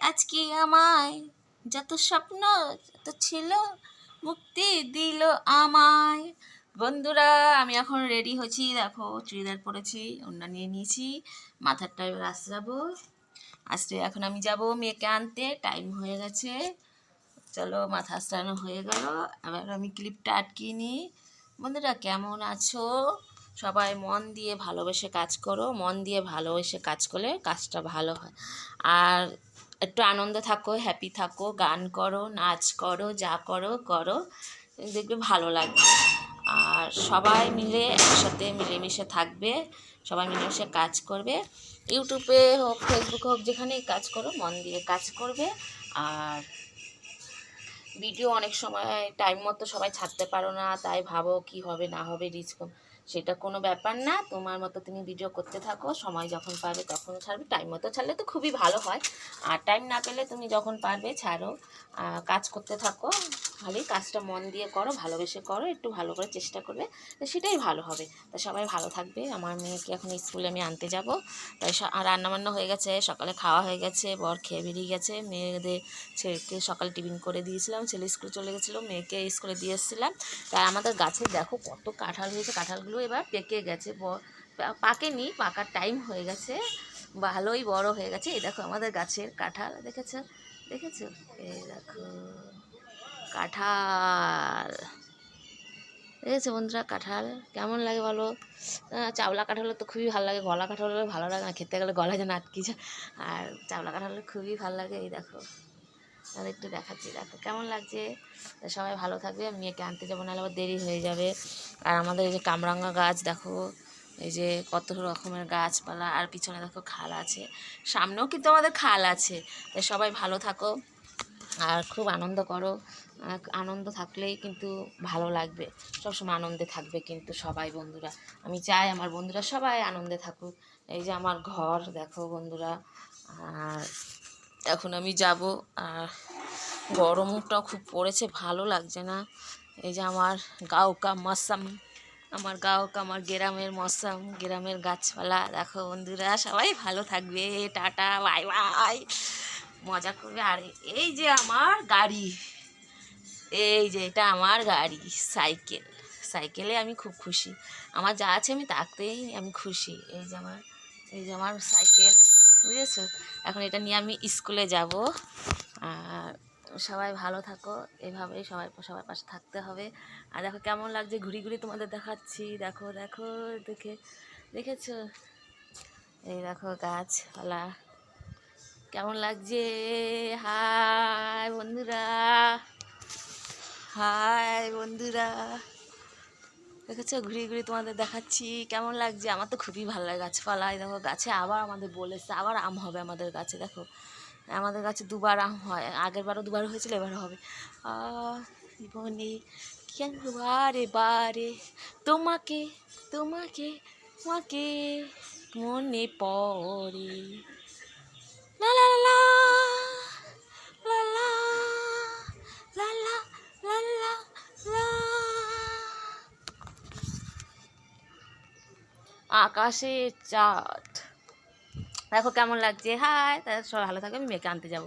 আজকে আমায় যত স্বপ্ন, যত ছিল মুক্তি দিল আমায়। বন্ধুরা, আমি এখন রেডি হচ্ছি। দেখো, চুড়িদার পরেছি, ওড়না নিয়ে নিয়েছি মাথারটা এবার আসতে যাব। আসতে এখন আমি যাব মেয়েকে আনতে টাইম হয়ে গেছে। চলো, মাথা আস্তানো হয়ে গেল। এবার আমি ক্লিপটা আটকিয়ে নিই। বন্ধুরা, কেমন আছো? সবাই মন দিয়ে ভালোবেসে কাজ করো, মন দিয়ে ভালোবেসে কাজ করলে কাজটা ভালো হয়। আর একটু আনন্দ থাকো হ্যাপি থাকো, গান করো, নাচ করো, যা করো করো, দেখবে ভালো লাগবে। আর সবাই মিলে একসাথে মিলেমিশে থাকবে, সবাই মিলেমিশে কাজ করবে। ইউটিউবে হোক ফেসবুকে হোক, যেখানেই কাজ করো, মন দিয়ে কাজ করবে। আর ভিডিও অনেক সময় টাইম মতো সবাই ছাড়তে পারো না, তাই ভাবো কি হবে, না হবে রিচ কম। সেটা কোনো ব্যাপার না, তোমার মতো তুমি ভিডিও করতে থাকো, সময় যখন পারবে তখন ছাড়বে টাইম মতো ছাড়লে তো খুবই ভালো হয়। আর টাইম না পেলে তুমি যখন পারবে ছাড়ো। কাজ করতে থাকো, ভালোই কাজটা মন দিয়ে করো, ভালোবেসে করো, একটু ভালো করে চেষ্টা করবে সেটাই ভালো হবে। তা সবাই ভালো থাকবে। আমার মেয়েকে এখন স্কুলে আমি আনতে যাব। তাই রান্নাবান্না হয়ে গেছে, সকালে খাওয়া হয়ে গেছে, বর খেয়ে বেরিয়ে গেছে। মেয়েদের ছেলেকে সকালে টিফিন করে দিয়েছিলাম, ছেলে স্কুলে চলে গেছিল, মেয়েকে স্কুলে দিয়ে এসেছিলাম। তাই আমাদের গাছে দেখো কত কাঁঠাল হয়েছে, কাঁঠালগুলো এবার পেকে গেছে পাকেনি, পাকার টাইম হয়ে গেছে, ভালোই বড় হয়ে গেছে। এই দেখো আমাদের গাছের কাঁঠাল, দেখেছ? দেখেছ? এই দেখো, কাঁঠাল। দেখেছ বন্ধুরা কাঁঠাল? কেমন লাগে বলো? চাওলা কাঁঠাল তো খুবই ভালো লাগে, গলা কাঁঠাল ভালো লাগে, না খেতে গেলে গলা যেন আটকে যায়। আর চাওলা কাঁঠাল খুবই ভালো লাগে, এই দেখো। আর একটু দেখাচ্ছি। দেখো, কেমন লাগছে? সবাই ভালো থাকবে মেয়েকে আনতে যাব, নাহলে আবার দেরি হয়ে যাবে। আর আমাদের এই যে কামরাঙ্গা গাছ, দেখো, এই যে কত রকমের গাছপালা, আর পিছনে দেখো খাল আছে। সামনেও কিন্তু আমাদের খাল আছে। তাই সবাই ভালো থাকো, আর খুব আনন্দ করো। আনন্দ থাকলেই কিন্তু ভালো লাগবে। সবসময় আনন্দে থাকবে কিন্তু সবাই বন্ধুরা। আমি চাই আমার বন্ধুরা সবাই আনন্দে থাকুক। এই যে আমার ঘর, দেখো বন্ধুরা। আর এখন আমি যাব, আর গরমটাও খুব পড়েছে, ভালো লাগছে না। এই যে আমার গাও কা মৌসম, আমার গাও কা আমার গ্রামের মৌসম, গ্রামের গাছপালা। দেখো বন্ধুরা, সবাই ভালো থাকবে। Tata, bye bye. মজা করবে। আর এই যে আমার গাড়ি, এই যে এটা আমার গাড়ি, সাইকেল। সাইকেলে আমি খুব খুশি। আমার যা আছে আমি তাতেই আমি খুশি। এই যে আমার, এই যে আমার সাইকেল, বুঝেছ? এখন এটা নিয়ে আমি স্কুলে যাব। আর সবাই ভালো থাকো। এভাবেই সবাই, সবার পাশে থাকতে হবে। আর দেখো কেমন লাগছে, ঘুরি ঘুরি তোমাদের দেখাচ্ছি। দেখো দেখো, দেখে, দেখেছ? এই দেখো গাছপালা। কেমন লাগছে? হাই বন্ধুরা। হাই বন্ধুরা। দেখেছ? ঘুরি ঘুরি তোমাদের দেখাচ্ছি। কেমন লাগছে? আমার তো খুবই ভালো লাগে গাছপালা। এই দেখো, গাছে আবার আমাদের বলেছে, আবার আম হবে আমাদের গাছে। দেখো আমাদের গাছে দুবার আম হয় আগের বারও দুবার হয়েছিল এবারও হবে জীবনে কেন বারে বারে তোমাকে তোমাকে তোমাকে মনে পড়ে লা লা লা লা লা লা লা লা লা লা আকাশে চাঁদ দেখো কেমন লাগছে। হাই তাহলে সবাই ভালো থাকবে আমি মেয়েকে আনতে যাব।